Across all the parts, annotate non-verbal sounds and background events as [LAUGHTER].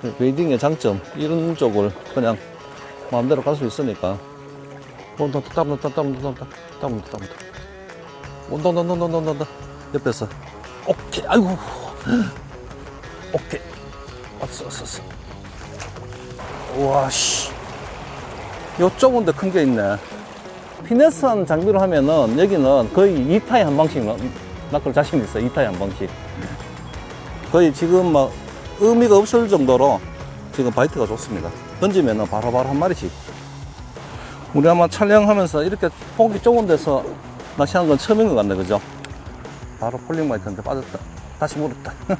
그 웨이딩의 장점 이런 쪽을 그냥 마음대로 갈 수 있으니까. 온다 따로 온다 따로 온다 따로 온다 따로 온다. 온다 온다 온다 온다 온다 옆에서. 오케이 아이고. 오케이. 왔어 왔어 왔어. 와씨. 요 좁은 데 큰 게 있네. 피네스한 장비로 하면은 여기는 거의 2타에 한 방씩 낚- 낚을 자신 있어 2타에 한 방씩 거의 지금 막 의미가 없을 정도로 지금 바이트가 좋습니다. 던지면 바로바로 한 마리씩. 우리 아마 촬영하면서 이렇게 폭이 좁은 데서 낚시하는 건 처음인 것 같네, 그죠? 바로 폴링 바이트인데 빠졌다. 다시 물었다. [LAUGHS]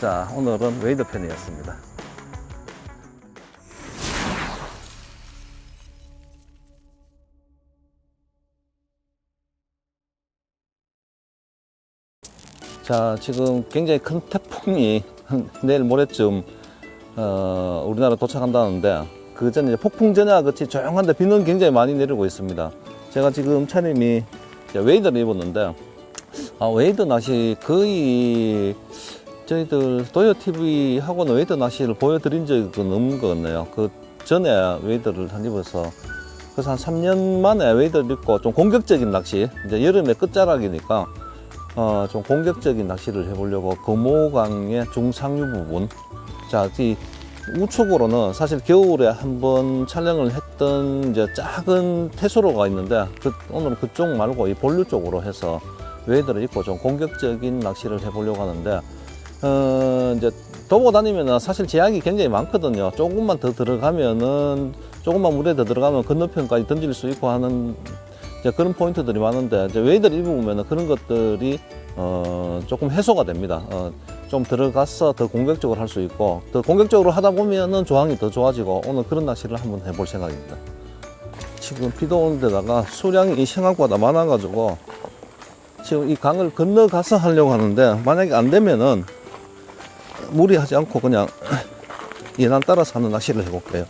자, 오늘은 웨이드 편이었습니다. 자, 지금 굉장히 큰 태풍이 내일 모레쯤 어, 우리나라 도착한다는데 그 전에 폭풍 전야 같이 조용한데 비는 굉장히 많이 내리고 있습니다. 제가 지금 차림이 웨이드를 입었는데 아, 웨이드 낚시 거의 저희들 도요 TV 하고는 웨이드 낚시를 보여드린 적이 없는 것 같네요. 그 전에 웨이드를 한 입어서 그래서 한 3년 만에 웨이드를 입고 좀 공격적인 낚시 이제 여름의 끝자락이니까 어, 좀 공격적인 낚시를 해보려고 금호강의 중상류 부분. 자, 이 우측으로는 사실 겨울에 한번 촬영을 했던 이제 작은 태수로가 있는데 그, 오늘은 그쪽 말고 이 본류 쪽으로 해서 웨이드를 입고 좀 공격적인 낚시를 해보려고 하는데 어, 이제 도보 다니면 사실 제약이 굉장히 많거든요. 조금만 더 들어가면은 조금만 물에 더 들어가면 건너편까지 던질 수 있고 하는 이제 그런 포인트들이 많은데 이제 웨이드를 입으면 그런 것들이 어, 조금 해소가 됩니다. 어, 좀 들어가서 더 공격적으로 할 수 있고 더 공격적으로 하다 보면은 조항이 더 좋아지고 오늘 그런 낚시를 한번 해볼 생각입니다. 지금 비도 오는 데다가 수량이 생각보다 많아가지고 지금 이 강을 건너가서 하려고 하는데 만약에 안 되면은 무리하지 않고 그냥 [CLEARS THROAT] 예난 따라서 하는 낚시를 해볼게요.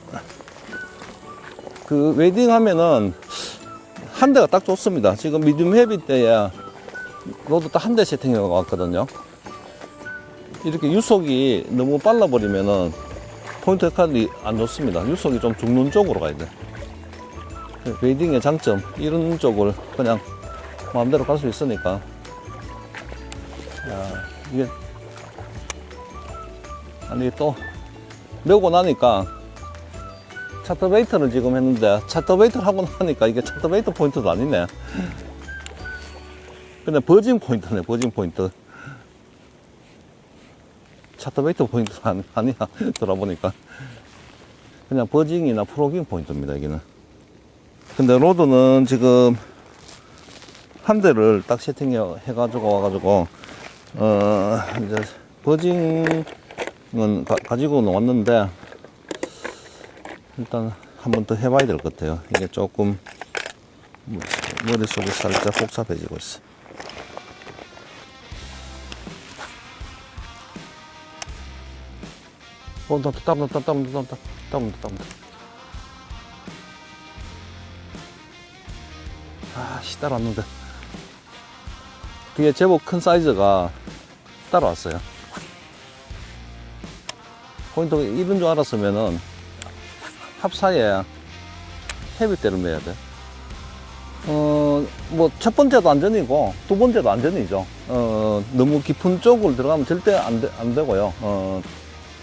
그 웨딩 하면은 한 대가 딱 좋습니다. 지금 미디움 헤비 때에 로드 딱 한 대 세팅해 왔거든요. 이렇게 유속이 너무 빨라버리면은 포인트 칼이 안 좋습니다. 유속이 좀 죽는 쪽으로 가야 돼. 그 웨딩의 장점 이런 쪽을 그냥 마음대로 갈 수 있으니까. 야, 이게 아니 또 메고 나니까 차터베이트를 지금 했는데 차터베이트를 하고 나니까 이게 차터베이트 포인트도 아니네. 근데 버징 포인트네 버징 포인트. 차터베이트 포인트가 아니, 아니야 돌아보니까. 그냥 버징이나 프로깅 포인트입니다 여기는. 근데 로드는 지금 한 대를 딱 세팅해 가지고 와가지고 어 이제 버징은 가, 가지고는 왔는데 일단 한 번 더 해봐야 될 것 같아요. 이게 조금 뭐, 머릿속이 살짝 복잡해지고 있어. 어, 나 따로, 따로, 따로, 따로, 따로, 따로, 따로. 아, 씨, 따라왔는데. 뒤에 제법 큰 사이즈가 따라왔어요. 포인트가 이런 줄 알았으면은 합사에 헤비대를 매야 돼. 어, 뭐, 첫 번째도 안전이고, 두 번째도 안전이죠. 어, 너무 깊은 쪽을 들어가면 절대 안, 되, 안 되고요. 어,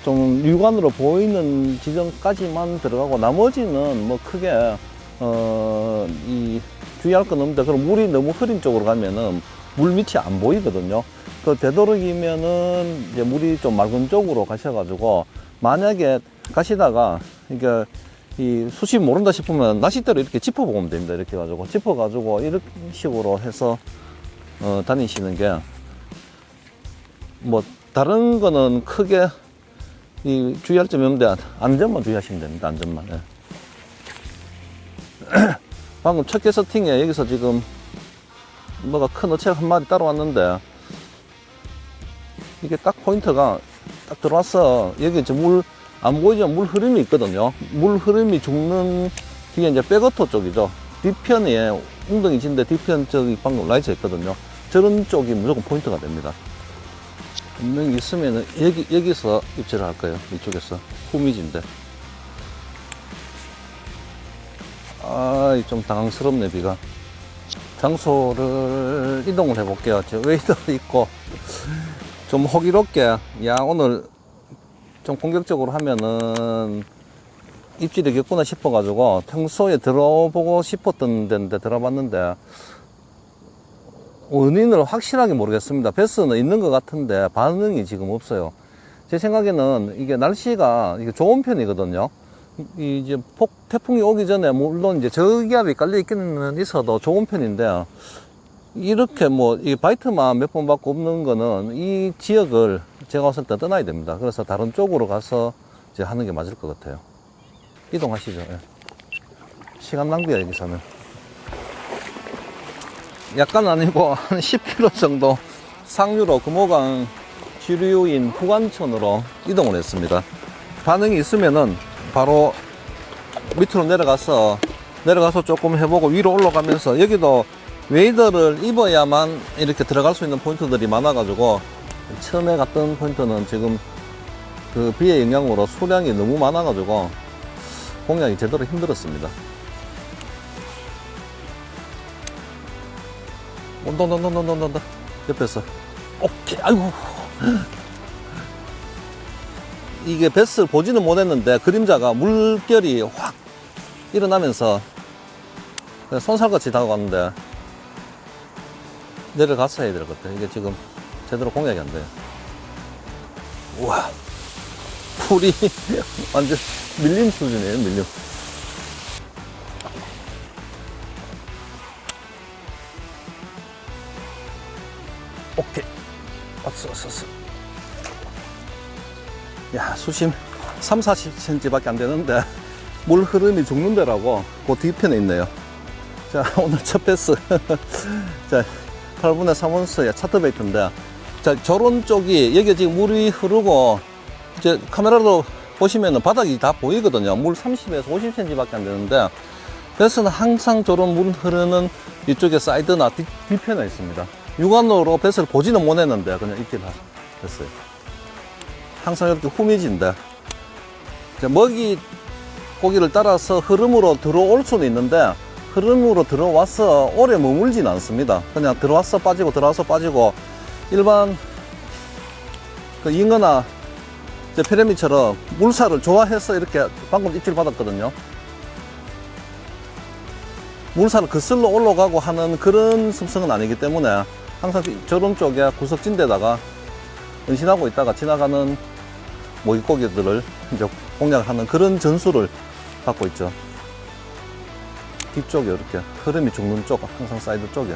좀 육안으로 보이는 지점까지만 들어가고, 나머지는 뭐 크게, 어, 이, 주의할 건 없는데, 그럼 물이 너무 흐린 쪽으로 가면은 물 밑이 안 보이거든요. 그 되도록이면은 이제 물이 좀 맑은 쪽으로 가셔가지고, 만약에 가시다가, 그러니까 이 수심 모른다 싶으면 낚싯대로 이렇게 짚어보면 됩니다. 이렇게 해가지고 짚어가지고 이런 식으로 해서 어, 다니시는 게 뭐 다른 거는 크게 이 주의할 점이 없는데 안전만 주의하시면 됩니다. 안전만. 예. [CLEARS THROAT] 방금 첫 캐스팅에 여기서 지금 뭐가 큰 어체가 한 마리 따라왔는데 이게 딱 포인트가 딱 들어와서 여기 이제 물 안 보이지만 물 흐름이 있거든요. 물 흐름이 죽는 뒤에 이제 백어토 쪽이죠. 뒤편에 웅덩이 진데 뒤편 쪽이 방금 라이트 있거든요. 저런 쪽이 무조건 포인트가 됩니다. 분명히 있으면은 여기, 여기서 입질을 할 거예요. 이쪽에서. 후미진데. 아, 좀 당황스럽네, 비가. 장소를 이동을 해볼게요. 저 웨이더 있고, 좀 호기롭게, 야, 오늘 좀 공격적으로 하면은 입질이 겠구나 싶어가지고 평소에 들어보고 싶었던 데인데 들어봤는데 원인을 확실하게 모르겠습니다. 베스는 있는 것 같은데 반응이 지금 없어요. 제 생각에는 이게 날씨가 이게 좋은 편이거든요. 이- 이제 폭 태풍이 오기 전에 물론 이제 저기압이 깔려 있기는 있어도 좋은 편인데 이렇게 뭐 이 바이트만 몇 번 받고 없는 거는 이 지역을 제가 봤을 때 떠나야 됩니다. 그래서 다른 쪽으로 가서 이제 하는 게 맞을 것 같아요. 이동하시죠. 예. 시간 낭비야 여기서는. 약간 아니고 [LAUGHS] 한 10km 정도 상류로 금호강 주류인 후관천으로 이동을 했습니다. 반응이 있으면은 바로 밑으로 내려가서 내려가서 조금 해보고 위로 올라가면서 여기도 웨이더를 입어야만 이렇게 들어갈 수 있는 포인트들이 많아가지고 처음에 갔던 포인트는 지금 그 비의 영향으로 수량이 너무 많아가지고 공략이 제대로 힘들었습니다. 온다 온다 온다 온다 온다 온다. 옆에서. 오케이 아이고. 이게 뱃을 보지는 못했는데 그림자가 물결이 확 일어나면서 손살같이 다가갔는데 내려가서 해야 될 것 같아 이게 지금 제대로 공략이 안 돼요. 우와. 풀이 [LAUGHS] 완전 밀림 수준이에요 밀림. 오케이. 왔어 왔어 왔어. 야 수심 3, 40cm 밖에 안 되는데 물 흐름이 죽는 데라고 그 뒤편에 있네요. 자 오늘 첫 패스. [LAUGHS] 자 8분의 3원스의 차트 베이트인데 자 저런 쪽이 여기 지금 물이 흐르고 이제 카메라로 보시면은 바닥이 다 보이거든요. 물 30에서 50cm 밖에 안 되는데 배스는 항상 저런 물 흐르는 이쪽에 사이드나 뒤, 뒤편에 있습니다. 육안으로 배스를 보지는 못했는데 그냥 입질을 했어요. 항상 이렇게 후미진데 먹이 고기를 따라서 흐름으로 들어올 수는 있는데 흐름으로 들어와서 오래 머물진 않습니다. 그냥 들어와서 빠지고 들어와서 빠지고 일반 그 잉어나 페레미처럼 물살을 좋아해서 이렇게 방금 입질 받았거든요. 물살을 거슬러 올라가고 하는 그런 습성은 아니기 때문에 항상 저런 쪽에 구석진 데다가 은신하고 있다가 지나가는 모기고기들을 이제 공략하는 그런 전술을 갖고 있죠. 뒤쪽에 이렇게 흐름이 죽는 쪽, 항상 사이드 쪽에.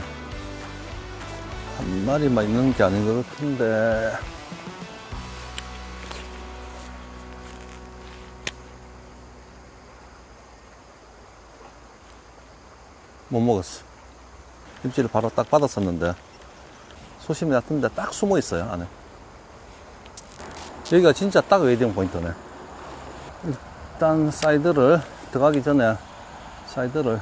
한 마리만 있는 게 아닌 것 같은데. 못 먹었어. 김치를 바로 딱 받았었는데, 소심이 같은데 딱 숨어 있어요, 안에. 여기가 진짜 딱 웨이딩 포인트네. 일단 사이드를 들어가기 전에 사이드를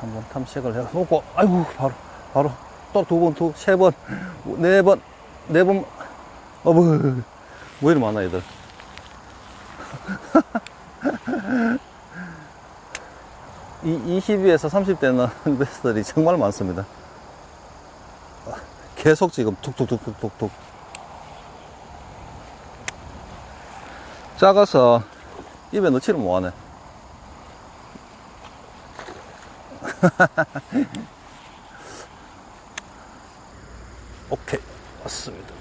한번 탐색을 해보고, 아이고, 바로, 바로, 또 두 번, 두, 세 번, 네 번, 네 번, 어머, 왜 이리 많아, 얘들. [LAUGHS] 이 20에서 30대는 베스들이 정말 많습니다. 계속 지금 툭툭툭툭툭툭. 작아서 입에 넣지를 못하네. [LAUGHS] 오케이. 왔습니다.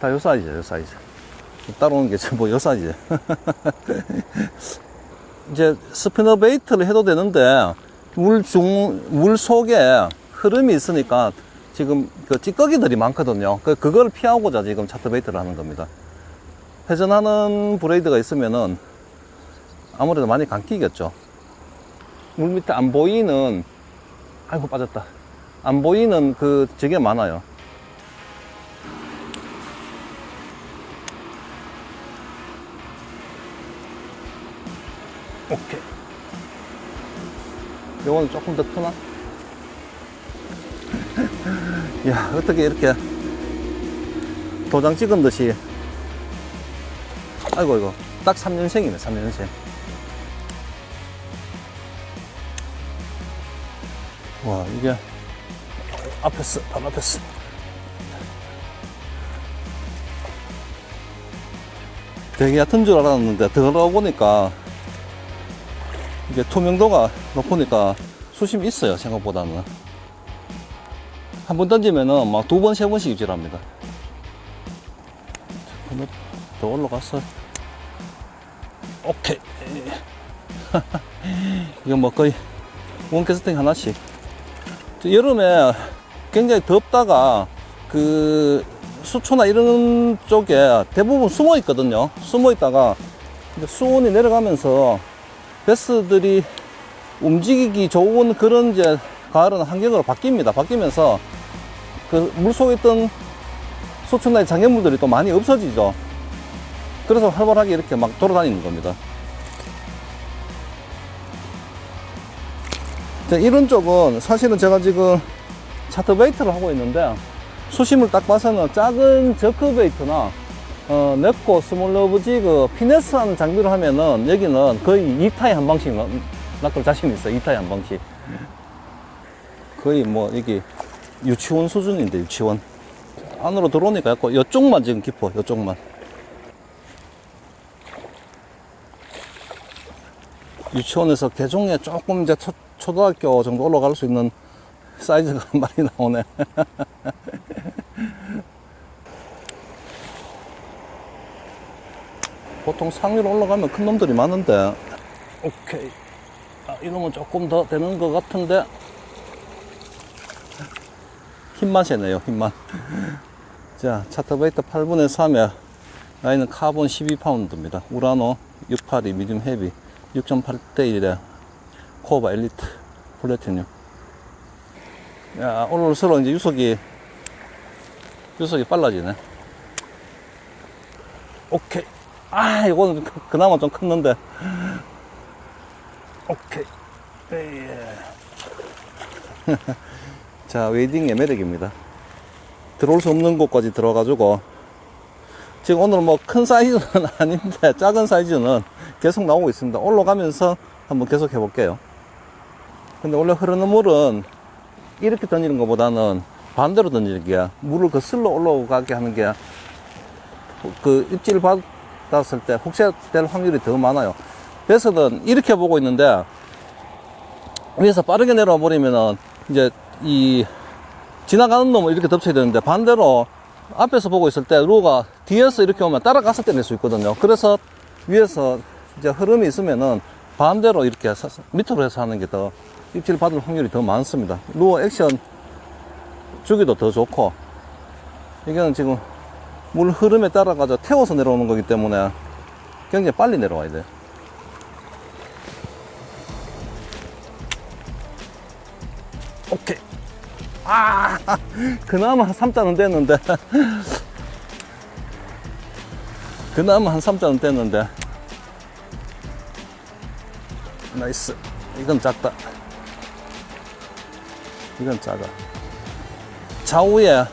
다 요 사이즈예요, 요 사이즈. 따라오는 게 전부 요 사이즈. [LAUGHS] 이제 스피너 베이트를 해도 되는데 물 중, 물 속에 흐름이 있으니까 지금 그 찌꺼기들이 많거든요. 그, 그걸 피하고자 지금 차트 베이트를 하는 겁니다. 회전하는 브레이드가 있으면은 아무래도 많이 감기겠죠. 물 밑에 안 보이는, 아이고 빠졌다. 안 보이는 그, 저게 많아요. 오케이. 요거는 조금 더 크나? [LAUGHS] 야, 어떻게 이렇게 도장 찍은 듯이 아이고 이거 딱 3년생이네 3년생 와 이게 앞에서 바로 앞에서. 되게 얕은 줄 알았는데 들어가 보니까 이게 투명도가 높으니까 수심이 있어요 생각보다는. 한 번 던지면은 막 두 번 세 번씩 입질합니다. 한번 더 올라갔어 오케이. [LAUGHS] 이건 뭐 거의 원캐스팅 하나씩. 저 여름에 굉장히 덥다가 그 수초나 이런 쪽에 대부분 숨어 있거든요. 숨어 있다가 수온이 내려가면서 베스들이 움직이기 좋은 그런 이제 가을은 환경으로 바뀝니다. 바뀌면서 그 물속에 있던 수초나 장애물들이 또 많이 없어지죠. 그래서 활발하게 이렇게 막 돌아다니는 겁니다. 이런 쪽은 사실은 제가 지금 차트 베이트를 하고 있는데 수심을 딱 봐서는 작은 저크 베이트나 어, 넵고 스몰러브지 그 피네스하는 장비를 하면은 여기는 거의 2타에 한 방씩 낚- 낚을 자신 있어요. 2타에 한 방씩. 거의 뭐 여기 유치원 수준인데 유치원. 안으로 들어오니까 약간 이쪽만 지금 깊어. 이쪽만. 유치원에서 개종에 조금 이제 초, 초등학교 정도 올라갈 수 있는 사이즈가 [LAUGHS] 많이 나오네. [LAUGHS] 보통 상위로 올라가면 큰 놈들이 많은데, 오케이. 아, 이놈은 조금 더 되는 것 같은데, 힘맛이네요, 힘맛. [LAUGHS] 자, 차터베이터 8분의 3에, 나이는 카본 12파운드입니다. 우라노 682 미디움 헤비 6.8대 1에 코바 엘리트 플래티늄. 야, 올라올수록 이제 유속이, 유속이 빨라지네. 오케이. 아, 이거는 그- 그나마 좀 컸는데. 오케이. 예. [LAUGHS] 자, 웨이딩의 매력입니다. 들어올 수 없는 곳까지 들어가지고, 지금 오늘 뭐 큰 사이즈는 [LAUGHS] 아닌데, 작은 사이즈는 계속 나오고 있습니다. 올라가면서 한번 계속 해볼게요. 근데 원래 흐르는 물은 이렇게 던지는 것보다는 반대로 던지는 게 물을 거슬러 올라가게 하는 게그 입질 받았을 때 혹시될 확률이 더 많아요. 그래서는 이렇게 보고 있는데 위에서 빠르게 내려와 버리면은 이제 이 지나가는 놈을 이렇게 덮쳐야 되는데 반대로 앞에서 보고 있을 때 루가 뒤에서 이렇게 오면 따라갔을 때낼수 있거든요. 그래서 위에서 이제 흐름이 있으면은 반대로 이렇게 사- 밑으로 해서 하는 게 더 입질 받을 확률이 더 많습니다. 루어 액션 주기도 더 좋고 이거는 지금 물 흐름에 따라가서 태워서 내려오는 거기 때문에 굉장히 빨리 내려와야 돼요. 오케이. 아, [LAUGHS] 그나마 한 3자는 됐는데. [LAUGHS] 그나마 한 3자는 됐는데. 나이스. 이건 작다. 이건 작아. 좌우에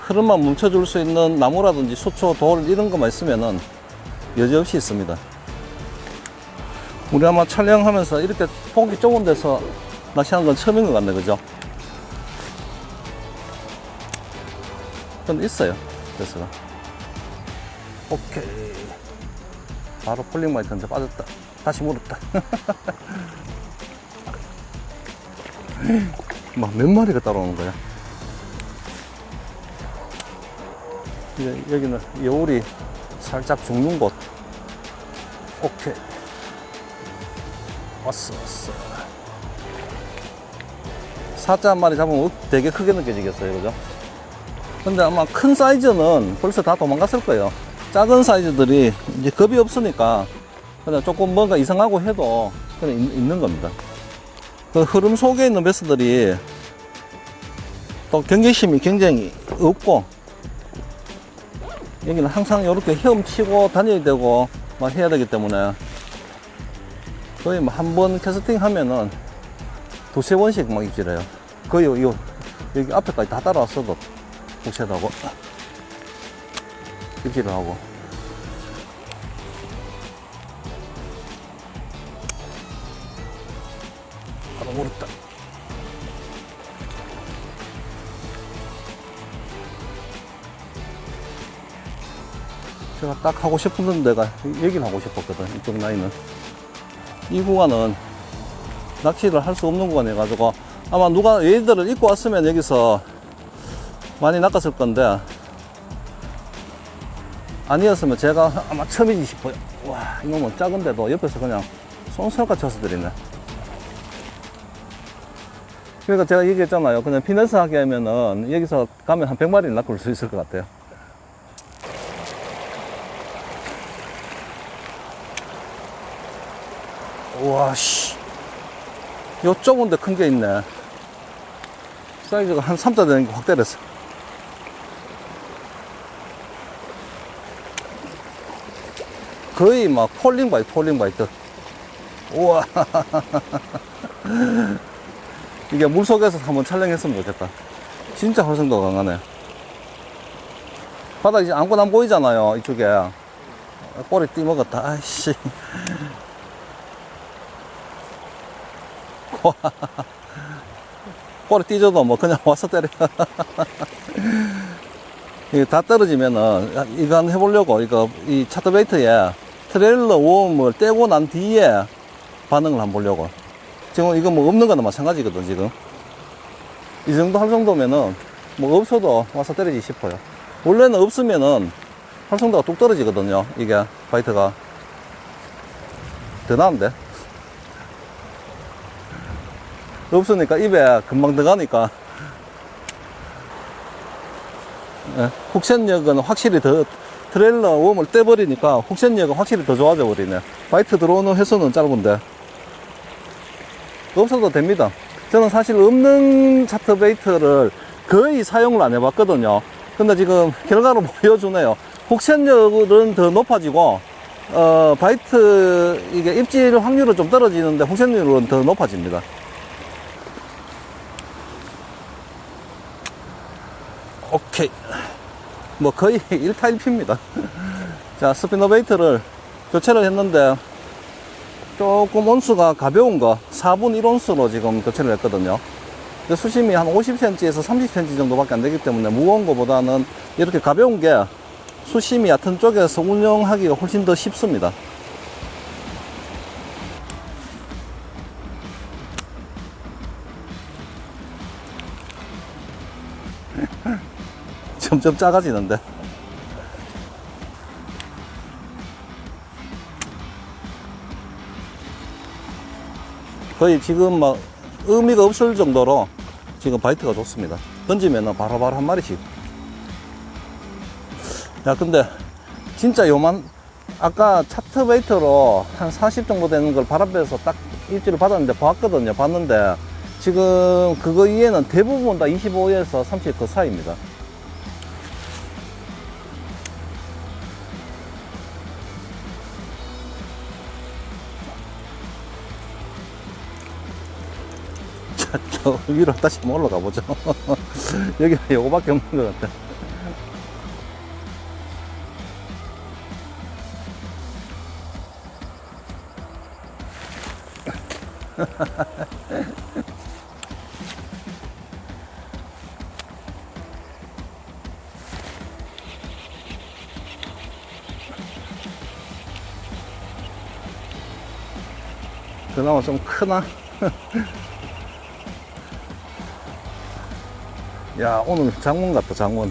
흐름만 멈춰줄 수 있는 나무라든지 수초, 돌 이런 것만 있으면은 여지없이 있습니다. 우리 아마 촬영하면서 이렇게 폭이 좁은 데서 낚시하는 건 처음인 것 같네, 그죠? 근데 있어요, 그래서. 오케이. 바로 폴링 마이크인데 빠졌다. 다시 물었다. [LAUGHS] 막 몇 마리가 따라오는 거야. 여기는 여울이 살짝 죽는 곳. 오케이. 왔어, 왔어. 사자 한 마리 잡으면 되게 크게 느껴지겠어요, 그죠? 근데 아마 큰 사이즈는 벌써 다 도망갔을 거예요. 작은 사이즈들이 이제 겁이 없으니까 그냥 조금 뭔가 이상하고 해도 그냥 있, 있는 겁니다. 그 흐름 속에 있는 베스들이 또 경계심이 굉장히 없고 여기는 항상 이렇게 헤엄치고 다녀야 되고 막 해야 되기 때문에 거의 뭐 한 번 캐스팅 하면은 두세 번씩 막 입질해요. 거의 요, 요 여기 앞에까지 다 따라왔어도 혹시하다고 입질을 하고. 모르다. 제가 딱 하고 싶은 데가 얘기를 하고 싶었거든 이쪽 라인은. 이 구간은 낚시를 할 수 없는 구간이 가지고 아마 누가 얘들을 입고 왔으면 여기서 많이 낚았을 건데 아니었으면 제가 아마 처음이지 싶어요. 와 이놈은 작은데도 옆에서 그냥 쏜살같이 쳐서 들이네 그러니까 제가 얘기했잖아요 그냥 피너스 하게 하면은 여기서 가면 한 100마리는 낚을 수 있을 것 같아요 우와, 씨. 요 좁은데 큰 게 있네. 사이즈가 한 3자 되는 게 확 때렸어. 거의 막 폴링 바이, 폴링 바이트. 우와. [LAUGHS] 이게 물 속에서 한번 촬영했으면 좋겠다. 진짜 활성도가 강하네. 바닥 이제 아무것도 안 보이잖아요, 이쪽에. 꼬리 띠 먹었다. 아이씨. [LAUGHS] 꼬리 띠져도 뭐 그냥 [LAUGHS] 와서 때려. [LAUGHS] 다 떨어지면은 이거 한번 해보려고 이거 이 차트베이트에 트레일러 웜을 떼고 난 뒤에 반응을 한번 보려고. 지금 이거 뭐 없는 거나 마찬가지거든 지금. 이 정도 할 정도면은 뭐 없어도 와서 때리지 싶어요. 원래는 없으면은 활성도가 뚝 떨어지거든요. 이게 바이트가. 대단한데? 없으니까 입에 금방 들어가니까 예, 훅센력은 확실히 더 트레일러 웜을 떼버리니까 훅센력은 확실히 더 좋아져 버리네 바이트 들어오는 횟수는 짧은데 없어도 됩니다 저는 사실 없는 차트 베이트를 거의 사용을 안 해봤거든요 근데 지금 결과로 [LAUGHS] 보여주네요 훅센력은 더 높아지고 어, 바이트 이게 입질 확률은 좀 떨어지는데 훅센력은 더 높아집니다 오케이. 뭐 거의 [LAUGHS] 1타 1피입니다. [LAUGHS] 자, 스피너 베이트를 교체를 했는데 조금 온수가 가벼운 거 4분 1온수로 지금 교체를 했거든요. 근데 수심이 한 50cm에서 30cm 정도밖에 안 되기 때문에 무거운 거보다는 이렇게 가벼운 게 수심이 얕은 쪽에서 운영하기가 훨씬 더 쉽습니다. [LAUGHS] 점점 작아지는데. 거의 지금 막 의미가 없을 정도로 지금 바이트가 좋습니다. 던지면은 바로바로 한 마리씩. 야, 근데 진짜 요만, 아까 차트 베이트로 한 40 정도 되는 걸 바람에서 딱 입질을 받았는데 봤거든요. 봤는데 지금 그거 이외에는 대부분 다 25에서 30그 사이입니다. [LAUGHS] 위로 다시 한번 올라가 보죠. [LAUGHS] 여기는 요거밖에 없는 것 같아. [LAUGHS] 그나마 좀 크나? 야 오늘 장문 같다 장문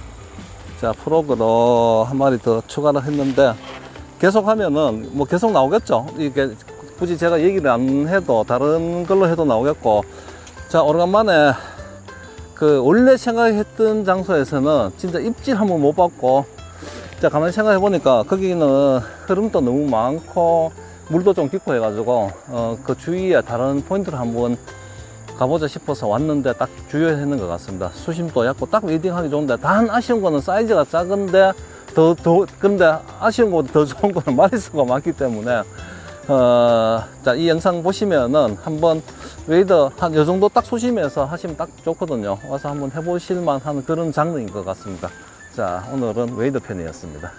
자 프로그로 한 마리 더 추가를 했는데 계속 하면은 뭐 계속 나오겠죠? 이게 굳이 제가 얘기를 안 해도 다른 걸로 해도 나오겠고. 자 오래간만에 그 원래 생각했던 장소에서는 진짜 입질 한번 못 받고 자 가만히 생각해 보니까 거기는 흐름도 너무 많고 물도 좀 깊고 해가지고 어, 그 주위에 다른 포인트를 한번 가보자 싶어서 왔는데 딱 주요했는 것 같습니다. 수심도 얕고 딱 웨이딩하기 좋은데 단 아쉬운 거는 사이즈가 작은데 더, 더, 근데 아쉬운 것보다 더 좋은 거는 [LAUGHS] 마리수가 많기 때문에 어, 자, 이 영상 보시면은 한번 웨이더 한 요 정도 딱 수심에서 하시면 딱 좋거든요. 와서 한번 해보실만 한 그런 장르인 것 같습니다. 자, 오늘은 웨이더 편이었습니다.